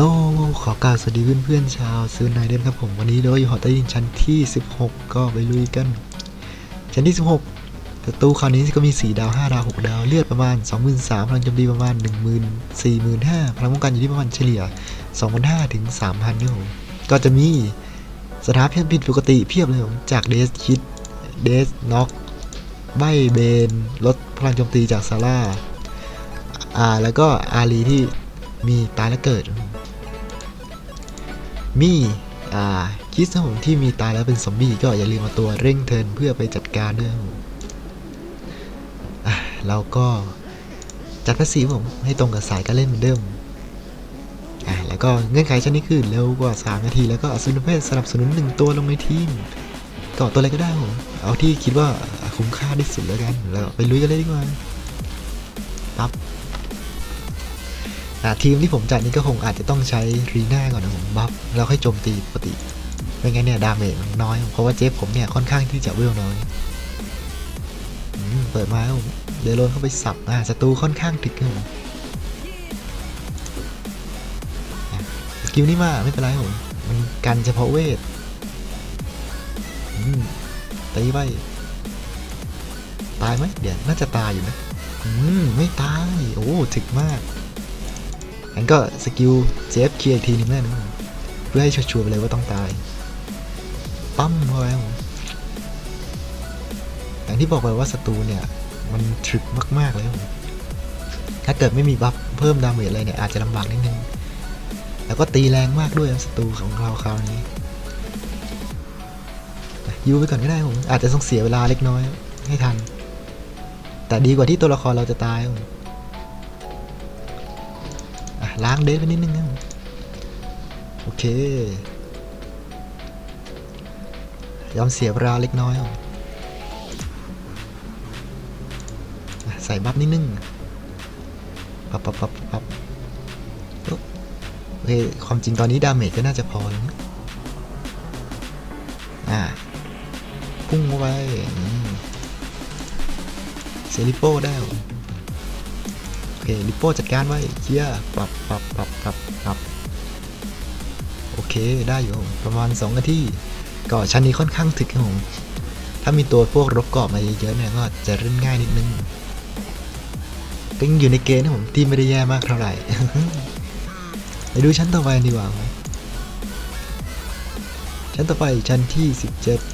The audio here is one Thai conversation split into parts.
ลขอกล่าวสวัสดีเพื่อนๆชาวซื้อไนเดนครับผมวันนี้เราอยู่หอใต้ดินชั้นที่ 16 ก็ไปลุยกัน ชั้นที่ 16ศัตรูคราวนี้ก็มี 4 ดาว 5 ดาว 6 ดาว เลือดประมาณ 23,000พลังโจมตีประมาณ 10,000 45,000พลังป้องกันอยู่ที่ประมาณเฉลี่ย 2,500 ถึง 3,000ครับผมก็จะมีสถานพิษผิดปกติเพียบเลยผมจากเดสคิดเดสน็อกใบเบนลดพลังโจมตีจากซาร่าอ่าแล้วก็อารีที่มีตายและเกิด มีอ่าคิสนะผมที่มีตายแล้วเป็นซอมบี้ก็อย่าลืมเอาตัวเร่งเทินเพื่อไปจัดการด้วยผมเราก็จัดภาษีผมให้ตรงกับสายการเล่นเหมือนเดิมอะแล้วก็เงื่อนไขชั้นนี้คือเร็วกว่า 3 นาที แล้วก็อสุนเพศสนับสนุน1ตัวลงในทีมก็ตัวอะไรก็ได้ผมเอาที่คิดว่าคุ้มค่าที่สุดแล้วกัน แล้วไปลุยกันเลยดีกว่าปั๊บ ทีมที่ผมจัดนี่ก็คงอาจจะต้องใช้รีน่าก่อนนะผมบัฟแล้วค่อยโจมตีปกติไม่งั้นเนี่ยดาเมจมันน้อย เพราะว่าเจฟผมเนี่ยค่อนข้างที่จะเวลน้อยเปิดมาแล้วผมเดินโลนเข้าไปสับอ่าศัตรูค่อนข้างถึกครับผมสกิลนี้มาไม่เป็นไรผมมันกันเฉพาะเวทตีไปตายไหมเดี๋ยวน่าจะตายอยู่นะ อืม ไม่ตาย โอ้ ถึกมากั้นก็สกิลเซฟเคลียร์อีกทีนึงแล้วนเพื่อให้ชัวร์ไปเลยว่าต้องตาย ปั้มเข้าไปครับผมอย่างที่บอกไปว่าศัตรูเนี่ย มันทริกมากๆเลยผมถ้าเกิดไม่มีบัฟเพิ่มดาเมจอะไรเนี่ย อาจจะลำบากนิดนึง แล้วก็ตีแรงมากด้วยครับศัตรูของเราคราวนี้ยูไปก่อนก็ได้ผม อาจจะต้องเสียเวลาเล็กน้อยให้ทัน แต่ดีกว่าที่ตัวละครเราจะตายผม ล้างเดทไปนิดนึงโอเค ยอมเสียเวลาเล็กน้อย ใส่บัฟนิดนึงปับปับปับปับปุ๊บโอเค ความจริงตอนนี้ดาเมจก็น่าจะพอแล้วอ่า พุ่งเข้าไปเซริโป้ได้ เคลิปโป้จัดการไว้เคียร์ปรับปรับปรับปรับปรับโอเคได้อยู่ประมาณ2นาทีก็ชั้นนี้ค่อนข้างถึกครับผมถ้ามีตัวพวกรบกาะมาเยอะๆเนี่ยก็จะเล่นง่ายนิดนึงก็ยังอยู่ในเกณฑ์นะผมที่ไม่ได้แย่มากเท่าไหร่ไปดูชั้นต่อไปดีกว่าครับชั้นต่อไปชั้นที่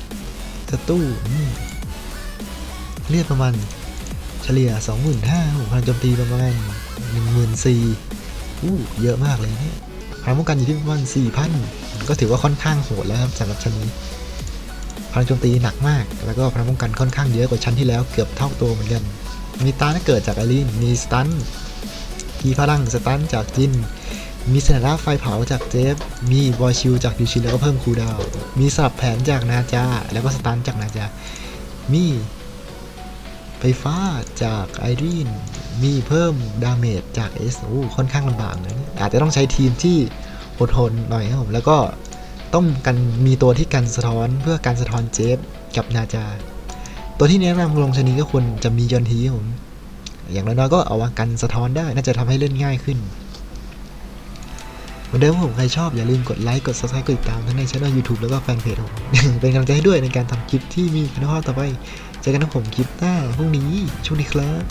17สตู้เลือดประมาณ เฉลี่ย 25,000ผมพลังโจมตีประมาณ14,000อู้เยอะมากเลยเนี่ยพลังป้องกันอยู่ที่ประมาณ4,000 ก็ถือว่าค่อนข้างโหดแล้วครับสำหรับชั้นนี้พลังโจมตีหนักมาก แล้วก็พลังป้องกันค่อนข้างเยอะกว่าชั้นที่แล้วเกือบเท่าตัวเหมือนกัน มีตาถ้าเกิดจากไอรีน มีสตันมีพลังสตันจากจิน มีสถานะไฟเผาจากเจฟ มีบอยชิลจากดิวชิลแล้วก็เพิ่มคูดาว มีสลับแผนจากนาจา แล้วก็สตันจากนาจา มี ฟฟ้าจากไอรีนมีเพิ่มดาเมจจากเอสโอ้ค่อนข้างลำบากเลยอาจจะต้องใช้ทีมที่อดทนหน่อยครับผมแล้วก็ต้องกันมีตัวที่กันสะท้อนเพื่อการสะท้อนเจฟกับนาจา ตัวที่แนะนำลงชนีก็ควรจะมียอนทีผมอย่างน้อยๆก็เอาวางกันสะท้อนได้น่าจะทำให้เล่นง่ายขึ้นเหมือนเดิมผมใครชอบอย่าลืมกดไลค์กด subscribe กดติดตามทั้งในช่อง YouTube แล้วก็แฟนเพจผมเป็นกำลังใจให้ด้วยในการทำคลิปที่มีคุณภาพต่อไป เจอกันนะผมคลิปหน้าพรุ่งนี้ช่วงนี้ครับ